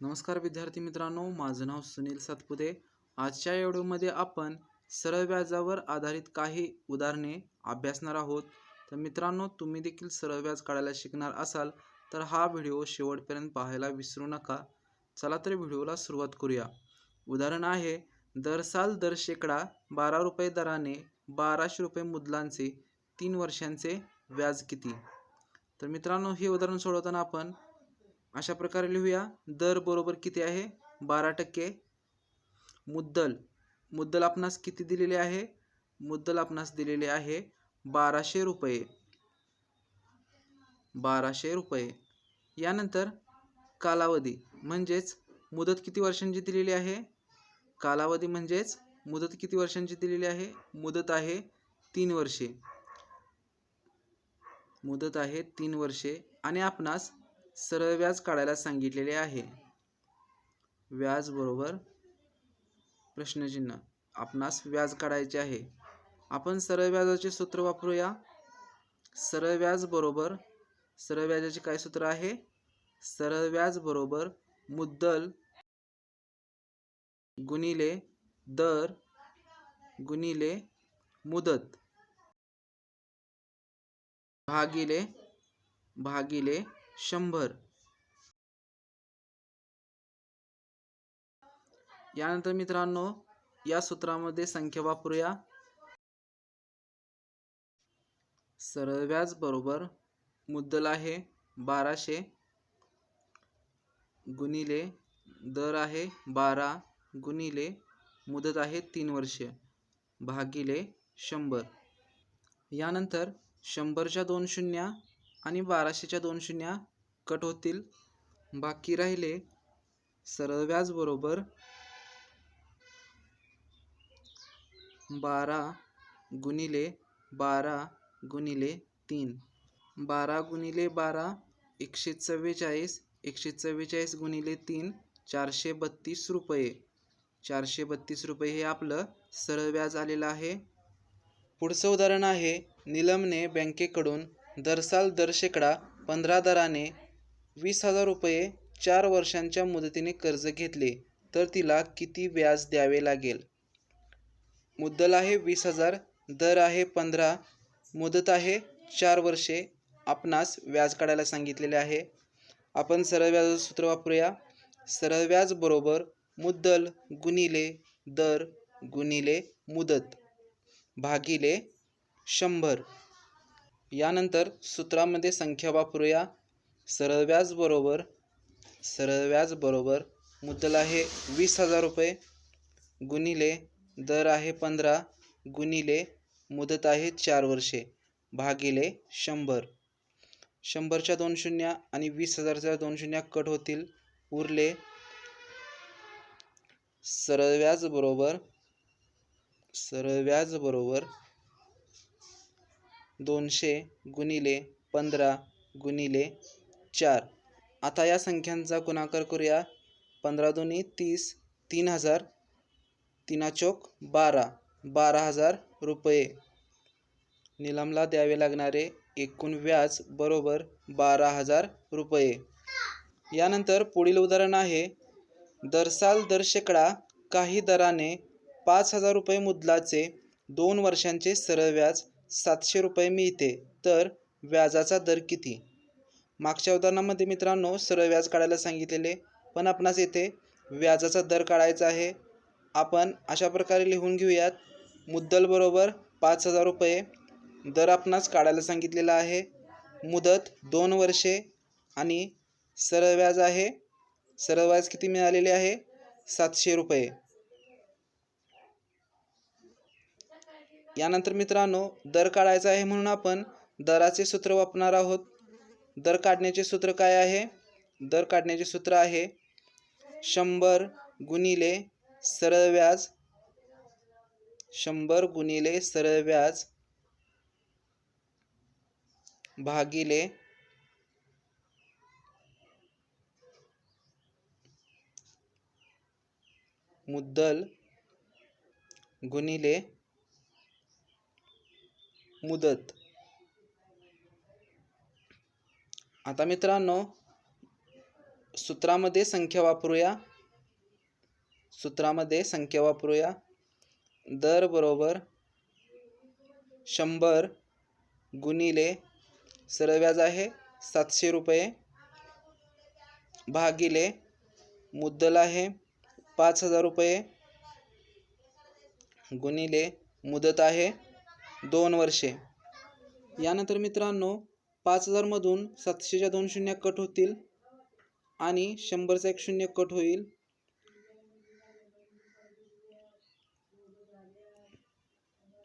नमस्कार विद्यार्थी मित्रांनो माझं नाव सुनील सातपुते. आजच्या या व्हिडिओमध्ये आपण सरळ व्याजावर आधारित काही उदाहरणे अभ्यासणार आहोत. तर मित्रांनो तुम्ही देखील सरळ व्याज काढायला शिकणार असाल तर हा व्हिडिओ शेवटपर्यंत पाहायला विसरू नका. चला तर व्हिडिओला सुरुवात करूया. उदाहरण आहे दर साल दर शेकडा बारा रुपये दराने बाराशे रुपये मुदलांचे तीन वर्षांचे व्याज किती? तर मित्रांनो हे उदाहरण सोडवताना आपण अशा प्रकारे लिहूया. दर बरोबर किती आहे? बारा टक्के. मुद्दल. मुद्दल आपणास किती दिलेले आहे? मुद्दल आपणास दिलेले आहे बाराशे रुपये. बाराशे रुपये. यानंतर कालावधी म्हणजेच मुदत किती वर्षांची दिलेली आहे? कालावधी म्हणजेच मुदत किती वर्षांची दिलेली आहे? मुदत आहे तीन वर्षे. मुदत आहे तीन वर्षे. आणि आपणास सरळ व्याज काढायला सांगितलेले आहे. व्याज बरोबर प्रश्नचिन्ह. आपणास व्याज काढायचे आहे. आपण सरळ व्याजाचे सूत्र वापरूया. सरळ व्याज बरोबर सरळ व्याजाचे काय सूत्र आहे? सरळ व्याज बरोबर मुद्दल गुणिले दर गुणिले मुदत भागिले भागिले शंभर. यानंतर मित्रांनो या सूत्रामध्ये संख्या वापरूया. सरळ व्याज बरोबर मुद्दल आहे बाराशे. गुणिले दर आहे बारा गुणिले मुदत आहे तीन वर्षे भागिले शंभर. यानंतर शंभरच्या दोन शून्या आणि बाराशेच्या दोन शून्या कट होतील. बाकी राहिले सरळ व्याज बरोबर बारा गुणिले बारा गुणिले तीन. बारा गुणिले बारा एकशे चव्वेचाळीस एकशे चव्वेचाळीस गुणिले तीन चारशे बत्तीस रुपये. चारशे बत्तीस रुपये हे आपलं सरळ व्याज आलेलं आहे. पुढचं उदाहरण आहे निलमने बँकेकडून दरसाल दर शेकडा पंधरा दराने वीस हजार रुपये चार वर्षांच्या मुदतीने कर्ज घेतले तर तिला किती व्याज द्यावे लागेल? मुद्दल आहे वीस हजार दर आहे पंधरा मुदत आहे चार वर्षे आपणास व्याज काढायला सांगितलेले आहे. आपण सरळ व्याजाचं सूत्र वापरूया. सरळ व्याज बरोबर मुद्दल गुणिले दर गुणिले मुदत भागिले शंभर. यानंतर सूत्रामध्ये संख्या वापरूया. सरळ व्याज बरोबर सरळ व्याज बरोबर मुद्दल आहे वीस हजार रुपये. गुणिले दर आहे पंधरा गुणिले मुदत आहे चार वर्षे भागिले शंभर. शंभरच्या दोन शून्य आणि वीस हजारच्या दोन शून्य कट होतील. उरले सरळ व्याज बरोबर सरळ व्याज बरोबर दोनशे गुणिले पंधरा गुणिले चार. आता या संख्यांचा गुणाकार करूया. पंधरा दोन्ही तीस तीन हजार तीनाचोक बारा बारा हजार रुपये. निलमला द्यावे लागणारे एकूण व्याज बरोबर बारा हजार रुपये. यानंतर पुढील उदाहरण आहे. दरसाल दर शेकडा काही दराने पाच हजार रुपये मुदलाचे दोन वर्षांचे सरळ व्याज सातशे रुपये मिळते. तर व्याजाचा दर किती? मागच्या उदाहरणामध्ये मित्रांनो सरळ व्याज काढायला सांगितलेले पण आपणास येथे व्याजाचा दर काढायचा आहे. आपण अशा प्रकारे लिहून घेऊयात. मुद्दल बरोबर पाच हजार रुपये दर आपणास काढायला सांगितलेला आहे. मुदत दोन वर्षे आणि सरळ व्याज आहे. सरळ व्याज किती मिळालेले आहे? सातशे रुपये. यानंतर मित्रांनो दर काढायचा आहे म्हणून आपण दराचे सूत्र वापरणार आहोत. दर काढण्याचे सूत्र काय आहे? दर काढण्याचे सूत्र आहे शंभर गुणिले सरळ व्याज शंभर गुणिले सरळ व्याज भागिले मुद्दल गुणिले मुदत. आता मित्रांनो सूत्रामध्ये संख्या वापरूया. सूत्रामध्ये संख्या वापरूया. दर बरोबर शंभर गुणिले सरळ व्याज आहे सातशे रुपये. भागिले मुद्दल आहे पाच हजार रुपये. गुणिले मुदत आहे दोन वर्षे. यानंतर मित्रांनो पाच हजारमधून सातशेच्या दोन शून्य कट होतील आणि शंभरचा एक शून्य कट होईल.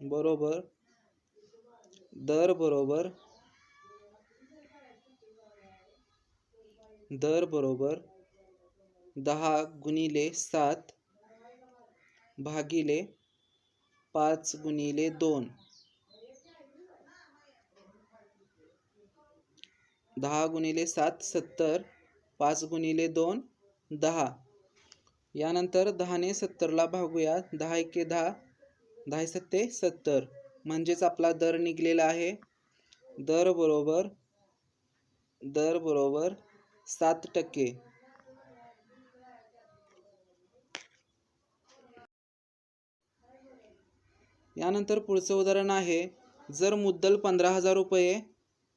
बरोबर. दर बरोबर. दर बरोबर. दहा गुणिले सात भागिले पाच गुणिले दोन. दहा गुणिले सात सत्तर. पाच गुणिले दोन दहा. यानंतर दहाने सत्तरला भागूया. दहा एके दहा. दहा सत्ते सत्तर. म्हणजेच आपला दर निघलेला आहे. दर बरोबर दर बरोबर सात टक्के. यानंतर पुढचं उदाहरण आहे. जर मुद्दल पंधरा हजार रुपये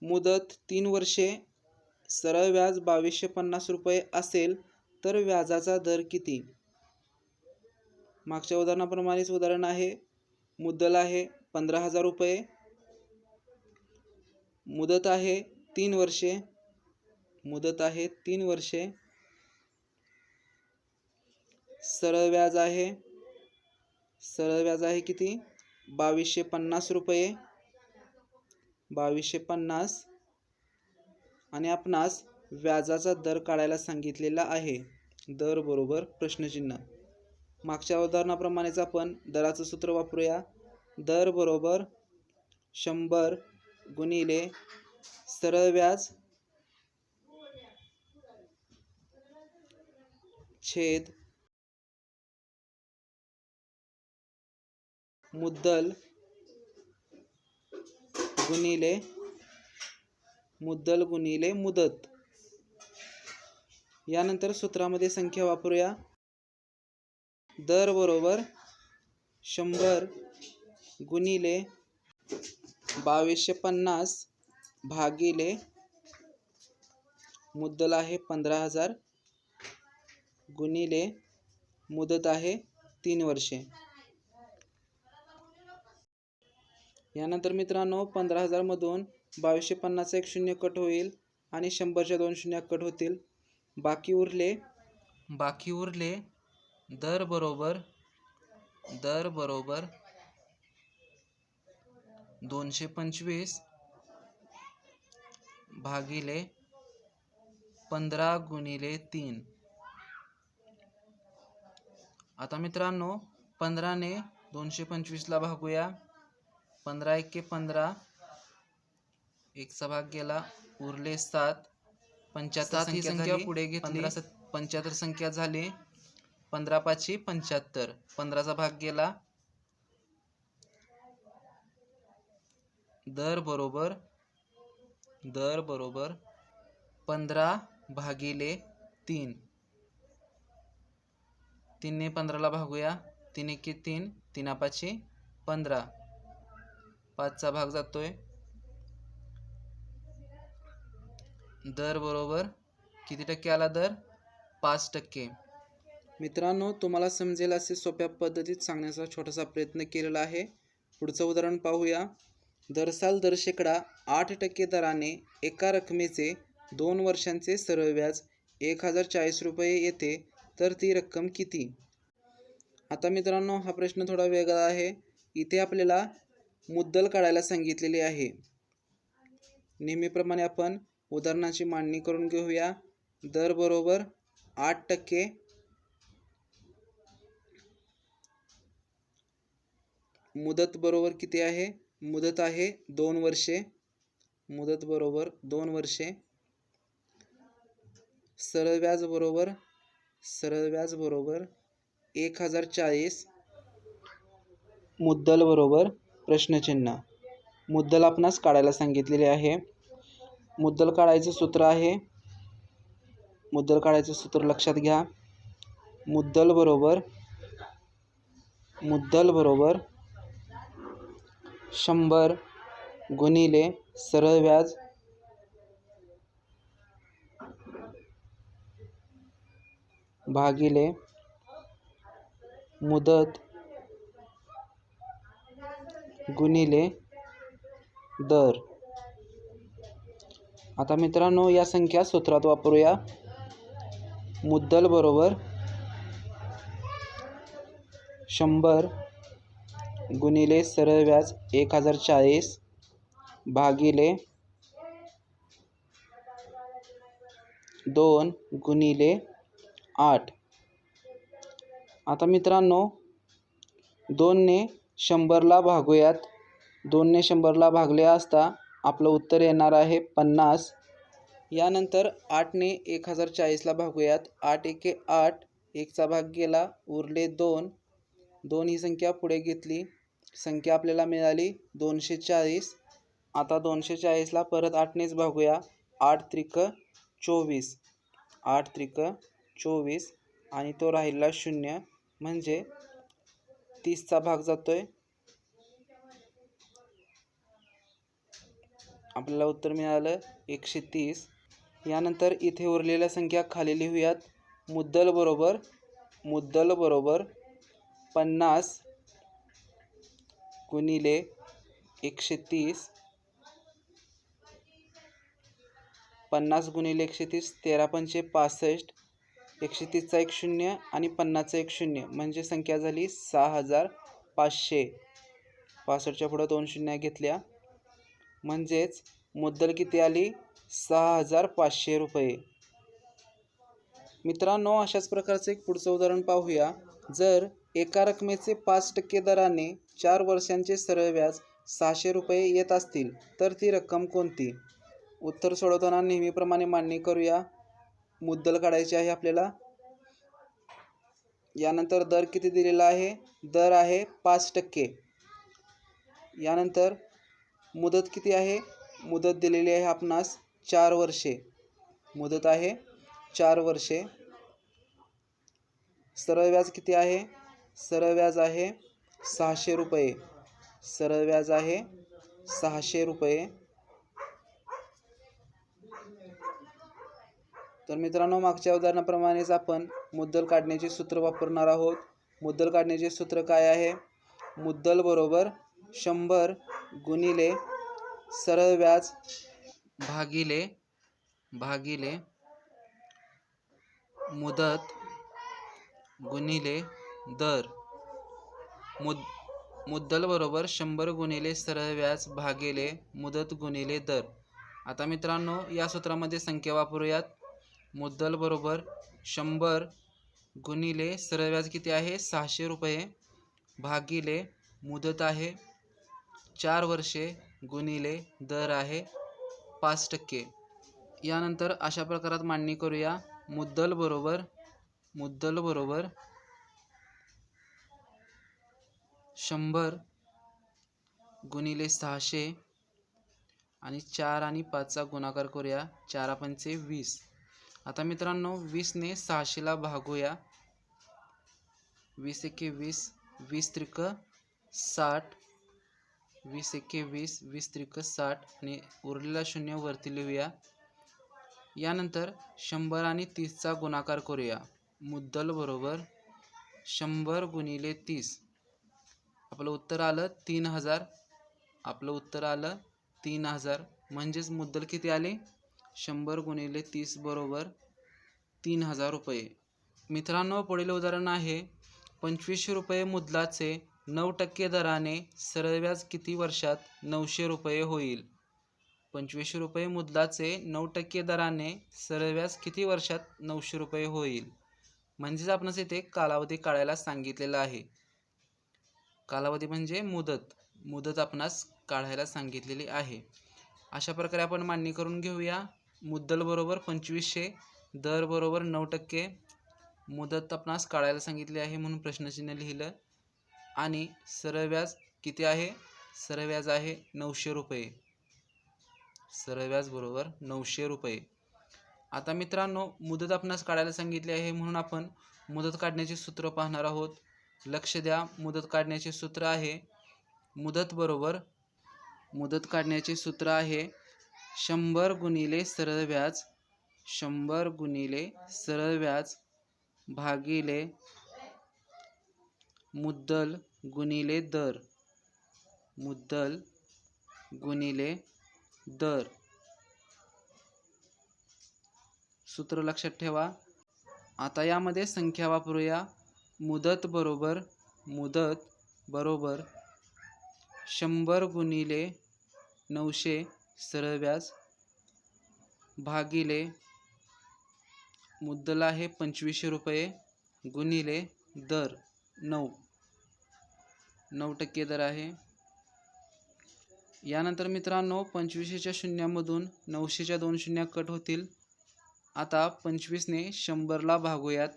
मुदत तीन वर्षे सरळ व्याज बावीसशे पन्नास रुपये असेल तर व्याजाचा दर किती? मागच्या उदाहरणाप्रमाणेच उदाहरण आहे. मुद्दल आहे पंधरा हजार रुपये. मुदत आहे तीन वर्षे. मुदत आहे तीन वर्षे. सरळ व्याज आहे. सरळ व्याज आहे किती? बावीसशे पन्नास रुपये. बावीसशे पन्नास आणि आपणास व्याजाचा दर काढायला सांगितलेला आहे. दर बरोबर प्रश्नचिन्ह. मागच्या उदाहरणाप्रमाणेच आपण दराचं सूत्र वापरूया. दर बरोबर शंभर गुणिले सरळ व्याज छेद मुद्दल गुणिले मुद्दल गुणिले मुदत. यानंतर सूत्रामध्ये संख्या वापरूया. दर बरोबर शंभर गुणिले बावीसशे पन्नास भागिले मुद्दल आहे पंधरा हजार गुणिले मुदत आहे तीन वर्षे. यानंतर मित्रांनो पंधरा हजारमधून बावीसशे पन्नासचा एक शून्य कट होईल आणि शंभरच्या दोन शून्य कट होतील. बाकी उरले? बाकी उरले दर बरोबर दर बरोबर दोनशे पंचवीस भागिले पंधरा गुणिले तीन. आता मित्रांनो पंधराने दोनशे पंचवीसला भागूया. पंधरा एके पंधरा. एकचा भाग गेला. उरले सात. पंच्याहत्तर ही संख्या पुढे घेतली. पंच्याहत्तर संख्या झाली. पंधरा पाचशे पंच्याहत्तर. पंधराचा भाग गेला. दर बरोबर. दर बरोबर. पंधरा भागिले तीन. तीनने पंधराला भागूया. तीन एके तीन. तीन पाचशे पंधरा. पाचचा भाग जातोय. दर बरोबर किती टक्के आला दर? पाच टक्के. मित्रांनो तुम्हाला समजेल असे सोप्या पद्धतीत सांगण्याचा छोटासा प्रयत्न केलेला आहे. पुढचं उदाहरण पाहूया. दरसाल दर शेकडा आठ टक्के दराने एका रकमेचे दोन वर्षांचे सरळ व्याज एक हजार चाळीस रुपये येते. तर ती रक्कम किती? आता मित्रांनो हा प्रश्न थोडा वेगळा आहे. इथे आपल्याला मुद्दल काढायला सांगितलेली आहे. नेहमीप्रमाणे आपण उदाहरणाची मांडणी करून घेऊया. दर बरोबर आठ टक्के. मुदत बरोबर किती आहे? मुदत आहे दोन वर्षे. मुदत बरोबर दोन वर्षे. सरळ व्याज बरोबर सरळ व्याज बरोबर एक हजार चाळीस. मुद्दल बरोबर प्रश्नचिन्ह. मुद्दल आपणास काढायला सांगितलेले आहे. मुद्दल काढायचं सूत्र आहे. मुद्दल काढायचं सूत्र लक्षात घ्या. मुद्दल बरोबर मुद्दल बरोबर शंभर गुणिले सरळ व्याज भागिले मुदत गुणिले दर. आता मित्रांनो या संख्या सूत्रात वापरूया. मुद्दल बरोबर शंभर गुणिले सरळ व्याज एक हजार चाळीस भागिले दोन गुणिले आठ. आता मित्रांनो दोनने शंभरला भागूयात. दोनने शंभरला भागले असता आपलं उत्तर येणार आहे पन्नास. यानंतर आठने एक हजार चाळीसला भागूयात. आठ एके आठ एकचा भाग गेला उरले दोन. दोन ही संख्या पुढे घेतली. संख्या आपल्याला मिळाली दोनशे चाळीस आता दोनशे चाळीसला परत आठनेच भागूया. आठ त्रिक चोवीस. आठ त्रिक चोवीस आणि तो राहिला शून्य. म्हणजे तीसचा भाग जातोय. आपल्याला उत्तर मिळालं एकशे तीस. यानंतर इथे उरलेल्या संख्या खाली लिहूयात. मुद्दल बरोबर मुद्दल बरोबर पन्नास गुणिले एकशे तीस. पन्नास गुणिले एकशे तीस तेरा पंचे पासष्ट. एकशे तीसचा एक शून्य आणि पन्नासचा एक शून्य. म्हणजे संख्या झाली सहा हजार पाचशे. पासष्टच्या पुढं दोन शून्य घेतल्या. म्हणजेच मुद्दल किती आली? सहा हजार पाचशे रुपये. मित्रांनो अशाच प्रकारचं एक पुढचं उदाहरण पाहूया. जर एका रकमेचे पाच टक्के दराने चार वर्षांचे सरळ व्याज सहाशे रुपये येत असतील तर ती रक्कम कोणती? उत्तर सोडवताना नेहमीप्रमाणे मांडणी करूया. मुद्दल काढायची आहे आपल्याला. यानंतर दर किती दिलेला आहे? दर आहे पाच टक्के. यानंतर मुदत किती आहे? मुदत दिलेली आहे आपणास चार वर्षे. मुदत आहे चार वर्षे. सरळ व्याज किती आहे? सरळ व्याज आहे सहाशे रुपये. सरळ व्याज आहे सहाशे रुपये. तर मित्रांनो मागच्या उदाहरणाप्रमाणेच आपण मुद्दल काढण्याचे सूत्र वापरणार आहोत. मुद्दल काढण्याचे सूत्र काय आहे? मुद्दल बरोबर शंभर गुणिले सरळ व्याज भागिले भागिले मुदत गुणिले दर. मुद मुद्दल बरोबर शंभर गुणिले सरळ व्याज भागिले मुदत गुणिले दर. आता मित्रांनो या सूत्रामध्ये संख्या वापरूयात. मुद्दल बरोबर शंभर गुणिले सरळ व्याज किती आहे? सहाशे रुपये. भागिले मुदत आहे. चार वर्षे गुणिले दर आहे पाच टक्के. यानंतर अशा प्रकारात मांडणी करूया. मुद्दल बरोबर मुद्दल बरोबर शंभर गुणिले सहाशे आणि चार आणि पाचचा गुणाकार करूया. चार पंचे वीस. आता मित्रांनो वीसने सहाशेला भागूया. वीस एके वीस वीस त्रिक साठ. वीस एके वीस वीस त्रिक साठ आणि उरलेला शून्य वरती लिहूया. यानंतर शंभर आणि तीसचा गुणाकार करूया. मुद्दल बरोबर शंभर गुणिले तीस. आपलं उत्तर आलं तीन हजार. आपलं उत्तर आलं तीन हजार. म्हणजेच मुद्दल किती आले? शंभर गुणिले तीस बरोबर तीन हजार रुपये. मित्रांनो पुढील उदाहरण आहे. पंचवीसशे रुपये मुदलाचे नऊ टक्के दराने सरळ व्याज किती वर्षात नऊशे रुपये होईल? पंचवीसशे रुपये मुदलाचे नऊ टक्के दराने सरळ व्याज किती वर्षात नऊशे रुपये होईल? म्हणजेच आपणास इथे कालावधी काढायला सांगितलेला आहे. कालावधी म्हणजे मुदत. मुदत आपणास काढायला सांगितलेली आहे. अशा प्रकारे आपण मांडणी करून घेऊया. मुद्दल बरोबर पंचवीसशे दर बरोबर नऊ टक्के मुदत आपणास काढायला सांगितले आहे म्हणून प्रश्नचिन्ह लिहिलं. आणि सरळ व्याज किती आहे? सरळ व्याज आहे नऊशे रुपये. सरळ व्याज बरोबर नऊशे रुपये. आता मित्रांनो मुदत आपणास काढायला सांगितली आहे म्हणून आपण मुदत काढण्याचे सूत्र पाहणार आहोत. लक्ष द्या मुदत काढण्याचे सूत्र आहे. मुदत बरोबर मुदत काढण्याचे सूत्र आहे. शंभर गुणिले सरळ व्याज शंभर गुणिले सरळ व्याज भागिले मुद्दल गुणिले दर. मुद्दल गुणिले दर. सूत्र लक्षात ठेवा. आता यामध्ये संख्या वापरूया. मुदत बरोबर मुदत बरोबर शंभर गुणिले नऊशे सरळ व्याज भागिले मुद्दल आहे पंचवीसशे रुपये गुणिले दर नऊ. नऊ टक्के दर आहे. यानंतर मित्रांनो पंचवीसशेच्या शून्यामधून नऊशेच्या दोन शून्य कट होतील. आता पंचवीसने शंभरला भागूयात.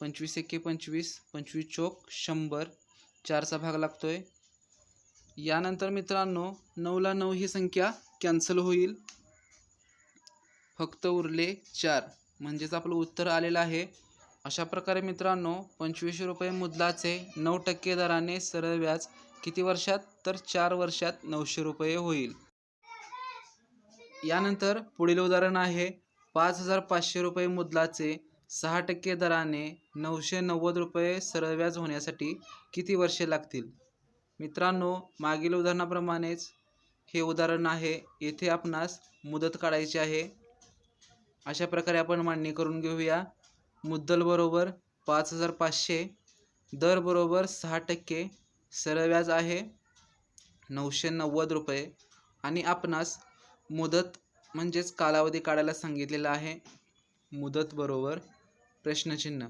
पंचवीस एके पंचवीस पंचवीस चोक शंभर चारचा भाग लागतोय. यानंतर मित्रांनो नऊला नऊ ही संख्या कॅन्सल होईल. फक्त उरले चार. म्हणजेच आपलं उत्तर आलेलं आहे. अशा प्रकारे मित्रांनो पंचवीसशे रुपये मुदलाचे नऊ टक्के दराने सरळ व्याज किती वर्षात? तर चार वर्षात नऊशे रुपये होईल. यानंतर पुढील उदाहरण आहे. पाच हजार पाचशे रुपये मुदलाचे सहा टक्के दराने नऊशे नव्वद रुपये सरळ व्याज होण्यासाठी किती वर्षे लागतील? मित्रांनो मागील उदाहरणाप्रमाणेच हे उदाहरण आहे. येथे आपणास मुदत काढायची आहे. अशा प्रकारे आपण मांडणी करून घेऊया. मुद्दल बरोबर पाच हजार पाचशे दर बरोबर सहा टक्के सरळ व्याज आहे. नऊशे नव्वद रुपये. आणि आपणास मुदत म्हणजेच कालावधी काढायला सांगितलेला आहे. मुदत बरोबर प्रश्नचिन्ह.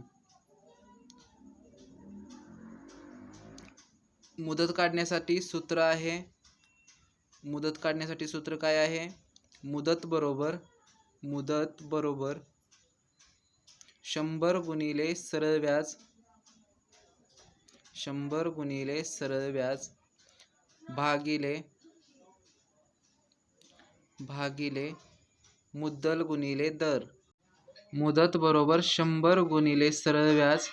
मुदत काढण्यासाठी सूत्र आहे. मुदत काढण्यासाठी सूत्र काय आहे? मुदत बरोबर मुदत बरोबर शंभर गुणिले सरळ व्याज शंभर गुणिले सरळ व्याज भागिले भागिले मुद्दल गुणिले दर. मुदत बरोबर शंभर गुणिले सरळ व्याज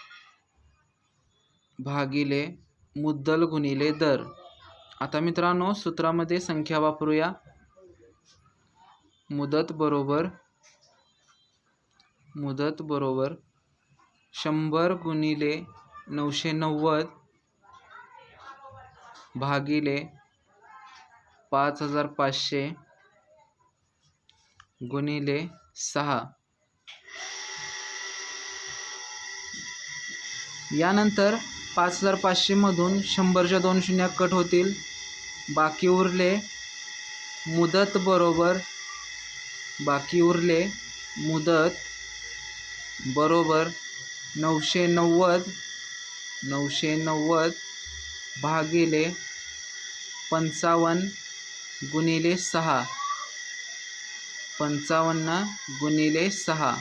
भागिले मुद्दल गुणिले दर. आता मित्रांनो सूत्रामध्ये संख्या वापरूया. मुदत बरोबर मुदत बरोबर शंभर गुणिले नऊशे नव्वद भागिले पाच हजार पाचशे गुणिले सहा. यानंतर पाच हजार पाचशेमधून शंभरच्या दोन शून्य कट होतील. बाकी उरले मुदत बरोबर बाकी उरले मुदत बरोबर नऊशे नव्वद नऊशे नव्वद भागिले पंचावन्न गुणिले सहा. पंचावन्न गुणिले सहा.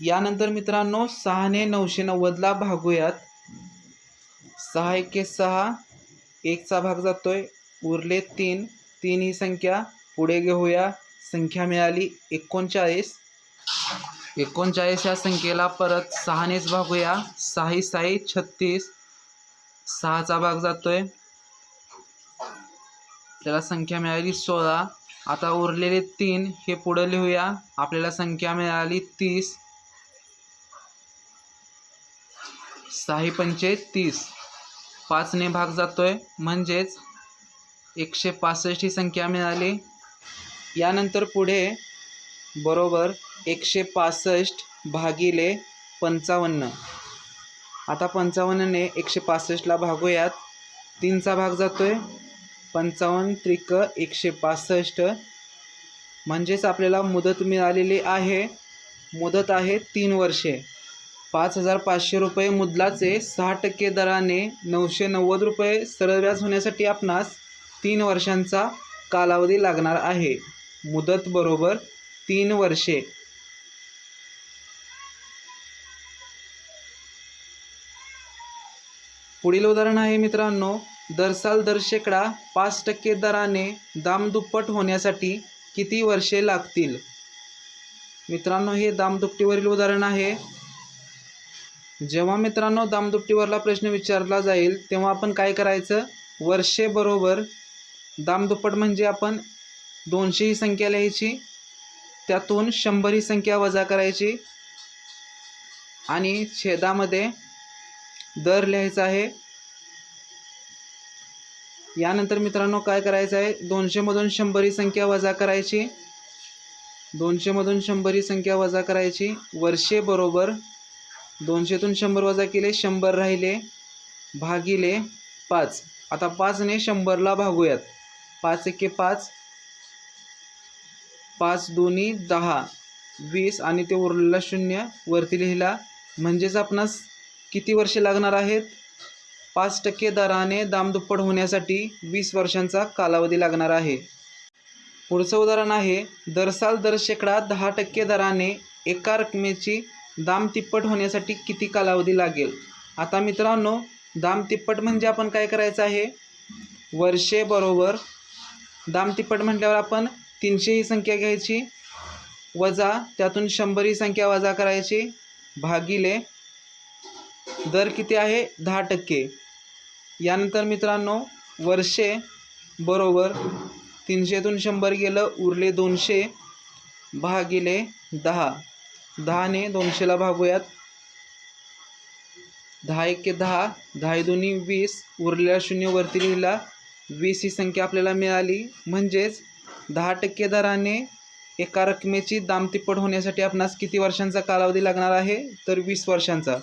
यानंतर मित्रांनो सहाने नऊशे नव्वदला भागूयात. सहा एके सहा एकचा भाग जातोय. उरले तीन तीन ही संख्या पुढे घेऊया. संख्या मिळाली एकोणचाळीस. एकोणचाळीस या संख्येला परत सहानेच भागूया. सहाही साई छत्तीस. सहाचा भाग जातोय. त्याला संख्या मिळाली सोळा. आता उरलेले तीन हे पुढे लिहूया. आपल्याला संख्या मिळाली तीस. सहा पंचे तीस. पाचने भाग जातोय. म्हणजेच एकशे पासष्ट ही संख्या मिळाली. यानंतर पुढे बरोबर एकशे पासष्ट भागिले पंचावन्न. आता पंचावन्नने एकशे पासष्टला भागूयात. तीनचा भाग जातो आहे पंचावन्न त्रिक एकशे पासष्ट. म्हणजेच आपल्याला मुदत मिळालेली आहे. मुदत आहे तीन वर्षे. पाच हजार पाचशे रुपये मुदलाचे सहा टक्के दराने नऊशे नव्वद रुपये सरळ व्याज होण्यासाठी आपणास तीन वर्षांचा कालावधी लागणार आहे. मुदत बरोबर तीन वर्षे. पुढील उदाहरण आहे मित्रांनो दरसाल दर शेकडा पाच टक्के दराने दाम दुप्पट होण्यासाठी किती वर्षे लागतील? मित्रांनो हे दामदुपटीवरील उदाहरण आहे. जेव्हा मित्रांनो दामदुपटीवरला प्रश्न विचारला जाईल तेव्हा आपण काय करायचं? वर्षे बरोबर दाम दुप्पट म्हणजे आपण दोनशे ही संख्या लिहायची त्यातून शंभर ही संख्या वजा करायची आणि छेदामध्ये दर लिहायचा आहे. यानंतर मित्रांनो काय करायचं आहे? दोनशेमधून शंभर ही संख्या वजा करायची दोनशेमधून शंभर ही संख्या वजा करायची. वर्षे बरोबर दोनशेतून शंभर वजा केले शंभर राहिले भागिले पाच. आता पाचने शंभरला भागूयात. पाच एके पाच. पाच दोन्ही दहा. वीस आणि ते उरलेला शून्य वरती लिहिला. म्हणजेच आपणास किती वर्षे लागणार आहेत? पाच टक्के दराने दामदुप्पट होण्यासाठी वीस वर्षांचा कालावधी लागणार आहे. पुढचं उदाहरण आहे दरसाल दर शेकडा दहा टक्के दराने एका रकमेची दाम तिप्पट होण्यासाठी किती कालावधी लागेल? आता मित्रांनो दाम तिप्पट म्हणजे आपण काय करायचं आहे? वर्षे बरोबर दाम तिप्पट म्हटल्यावर आपण तीनशे ही संख्या घ्यायची. वजा त्यातून शंभर ही संख्या वजा करायची. भागिले दर किती आहे? दहा टक्के. यानंतर मित्रांनो वर्षे बरोबर तीनशेतून शंभर गेलं उरले दोनशे भागिले दहा. दहाने दोनशेला भागूयात. दहा एक दहा दहा दोन्ही वीस उरलेला शून्यवरती लिहिला. वीस ही संख्या आपल्याला मिळाली. म्हणजेच दहा टक्के दराने एका रकमेची दाम तिप्पट होण्यासाठी आपणास किती वर्षांचा कालावधी लागणार आहे? तर वीस वर्षांचा.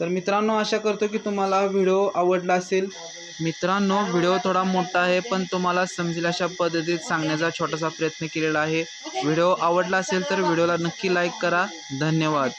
तर मित्रांनो आशा करतो की तुम्हाला व्हिडिओ आवडला असेल. मित्रांनो व्हिडिओ थोडा मोठा आहे पण तुम्हाला समजेल अशा पद्धतीत सांगण्याचा छोटासा प्रयत्न केलेला आहे. व्हिडिओ आवडला असेल तर व्हिडिओला नक्की लाईक करा. धन्यवाद.